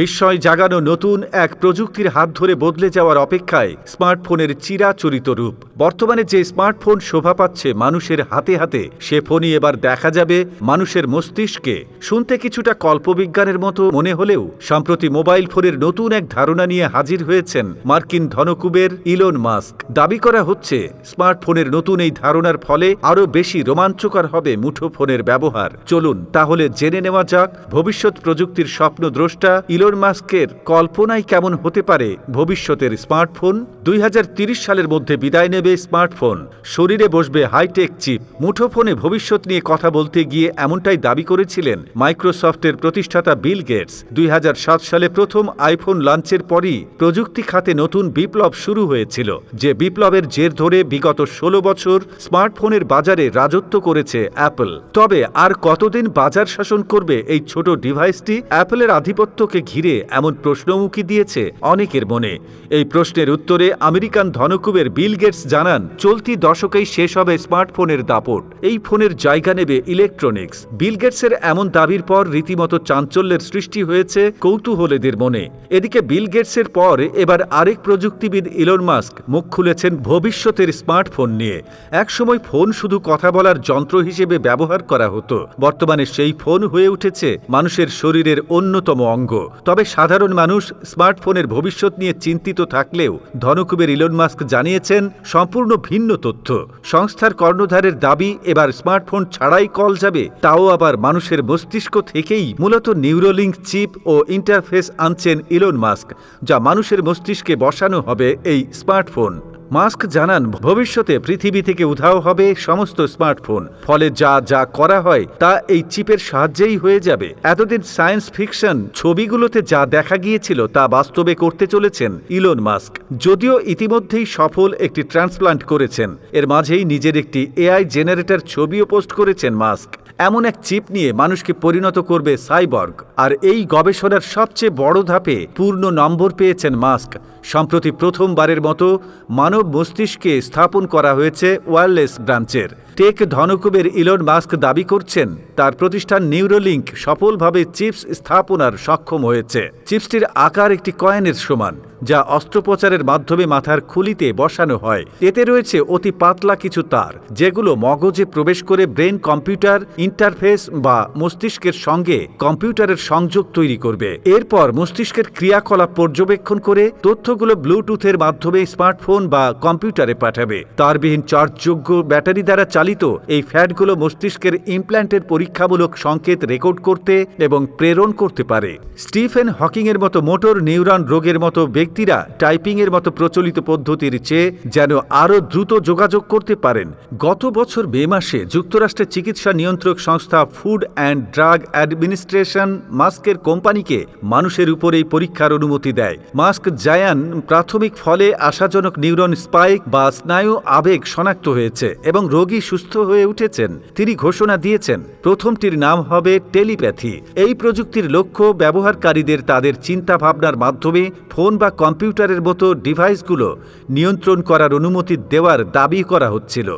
বিস্ময় জাগানো নতুন এক প্রযুক্তির হাত ধরে বদলে যাওয়ার অপেক্ষায় স্মার্টফোনের চিরাচরিত রূপ। বর্তমানে যে স্মার্টফোন শোভা পাচ্ছে মানুষের হাতে হাতে, সে ফোনই এবার দেখা যাবে মানুষের মস্তিষ্কে। শুনতে কিছুটা কল্পবিজ্ঞানের মতো মনে হলেও, সম্প্রতি মোবাইল ফোনের নতুন এক ধারণা নিয়ে হাজির হয়েছেন মার্কিন ধনকুবের ইলন মাস্ক। দাবি করা হচ্ছে, স্মার্টফোনের নতুন এই ধারণার ফলে আরও বেশি রোমাঞ্চকর হবে মুঠোফোনের ব্যবহার। চলুন তাহলে জেনে নেওয়া যাক, ভবিষ্যৎ প্রযুক্তির স্বপ্নদ্রষ্টা ইলন মাস্কের কল্পনায় কেমন হতে পারে ভবিষ্যতের স্মার্টফোন? দুই সালের মধ্যে বিদায় নেবে স্মার্টফোন। শরীরে বসবে হাইটেক চিপ মুঠোফোনে ভবিষ্যৎ নিয়ে কথা বলতে গিয়ে এমনটাই দাবি করেছিলেন মাইক্রোসফটের প্রতিষ্ঠাতা বিল গেটস। দুই হাজার সাত সালে প্রথম আইফোন লঞ্চের পরই প্রযুক্তি খাতে নতুন বিপ্লব শুরু হয়েছিল, যে বিপ্লবের জের ধরে বিগত ষোলো বছর স্মার্টফোনের বাজারে রাজত্ব করেছে অ্যাপল। তবে আর কতদিন বাজার শাসন করবে এই ছোট ডিভাইসটি অ্যাপলের আধিপত্যকে ঘিরে এমন প্রশ্নমুখী দিয়েছে অনেকের মনে। এই প্রশ্নের উত্তরে আমেরিকান ধনকুবের বিল গেটস জানান, চলতি দশকেই শেষ হবে স্মার্টফোনের দাপট। এই ফোনের জায়গা নেবে ইলেকট্রনিক্স। বিল গেটসের এমন দাবির পর রীতিমতো চাঞ্চল্যের সৃষ্টি হয়েছে কৌতূহলীদের মনে। এদিকে বিল গেটসের পর এবার আরেক প্রযুক্তিবিদ ইলন মাস্ক মুখ খুলেছেন ভবিষ্যতের স্মার্টফোন নিয়ে। একসময় ফোন শুধু কথা বলার যন্ত্র হিসেবে ব্যবহার করা হতো। বর্তমানে সেই ফোন হয়ে উঠেছে মানুষের শরীরের অন্যতম অঙ্গ। তবে সাধারণ মানুষ স্মার্টফোনের ভবিষ্যৎ নিয়ে চিন্তিত থাকলেও ধনকুবের ইলন মাস্ক জানিয়েছেন, সম্পূর্ণ ভিন্ন তথ্য। সংস্থার কর্ণধারের দাবি, এবার স্মার্টফোন ছাড়াই কল যাবে, তাও আবার মানুষের মস্তিষ্ক থেকেই মূলত নিউরোলিঙ্ক চিপ ও ইন্টারফেস আনছেন ইলন মাস্ক, যা মানুষের মস্তিষ্কে বসানো হবে এই স্মার্টফোন। মাস্ক জানান, ভবিষ্যতে পৃথিবী থেকে উধাও হবে সমস্ত স্মার্টফোন। ফলে যা যা করা হয়, তা এই চিপের সাহায্যেই হয়ে যাবে। এতদিন সায়েন্স ফিকশন ছবিগুলোতে যা দেখা গিয়েছিল, তা বাস্তবে করতে চলেছেন ইলন মাস্ক। যদিও ইতিমধ্যেই সফল একটি ট্রান্সপ্লান্ট করেছেন। এর মাঝেই নিজের একটি এআই জেনারেটর ছবিও পোস্ট করেছেন মাস্ক। এমন এক চিপ নিয়ে মানুষকে পরিণত করবে সাইবর্গ। আর এই গবেষণার সবচেয়ে বড় ধাপে পূর্ণ নম্বর পেয়েছেন মাস্ক। সম্প্রতি প্রথমবারের মতো মানব মস্তিষ্কে স্থাপন করা হয়েছে ওয়্যারলেস ব্রাঞ্চের। টেক ধনকুবের ইলন মাস্ক দাবি করছেন, তার প্রতিষ্ঠান নিউরোলিঙ্ক সফলভাবে চিপস স্থাপনার সক্ষম হয়েছে। চিপসটির আকার একটি কয়েনের সমান। যা অস্ত্রোপচারের মাধ্যমে মাথার খুলিতে বসানো হয়। এতে রয়েছে অতি পাতলা কিছু তার, যেগুলো মগজে প্রবেশ করে ব্রেন কম্পিউটার, ইন্টারফেস বা মস্তিষ্কের সঙ্গে কম্পিউটারের সংযোগ তৈরি করবে। এরপর মস্তিষ্কের ক্রিয়াকলাপ পর্যবেক্ষণ করে তথ্যগুলো ব্লুটুথের মাধ্যমে স্মার্টফোন বা কম্পিউটারে পাঠাবে। তারবিহীন চার্জযোগ্য ব্যাটারি দ্বারা চালিত এই ফ্যাটগুলো মস্তিষ্কের ইমপ্ল্যান্টের পরীক্ষামূলক সংকেত রেকর্ড করতে এবং প্রেরণ করতে পারে। স্টিফেন হকিংয়ের মতো মোটর নিউরন রোগের মতো ব্যক্তিরা টাইপিংয়ের মতো প্রচলিত পদ্ধতির চেয়ে যেন আরও দ্রুত যোগাযোগ করতে পারেন। গত বছর মে মাসে যুক্তরাষ্ট্রের চিকিৎসা নিয়ন্ত্রক সংস্থা ফুড অ্যান্ড ড্রাগ অ্যাডমিনিস্ট্রেশন মাস্কের কোম্পানিকে মানুষের উপর এই পরীক্ষার অনুমতি দেয়। মাস্ক জায়ান প্রাথমিক ফলে আশাজনক নিউরন স্পাইক বা স্নায়ু আবেগ শনাক্ত হয়েছে এবং রোগী সুস্থ হয়ে উঠেছেন। তিনি ঘোষণা দিয়েছেন, প্রথমটির নাম হবে টেলিপ্যাথি। এই প্রযুক্তির লক্ষ্য ব্যবহারকারীদের তাদের চিন্তা ভাবনার মাধ্যমে ফোন বা কম্পিউটারের মতো ডিভাইসগুলো নিয়ন্ত্রণ করার অনুমতি দেওয়ার দাবি করা হচ্ছিল।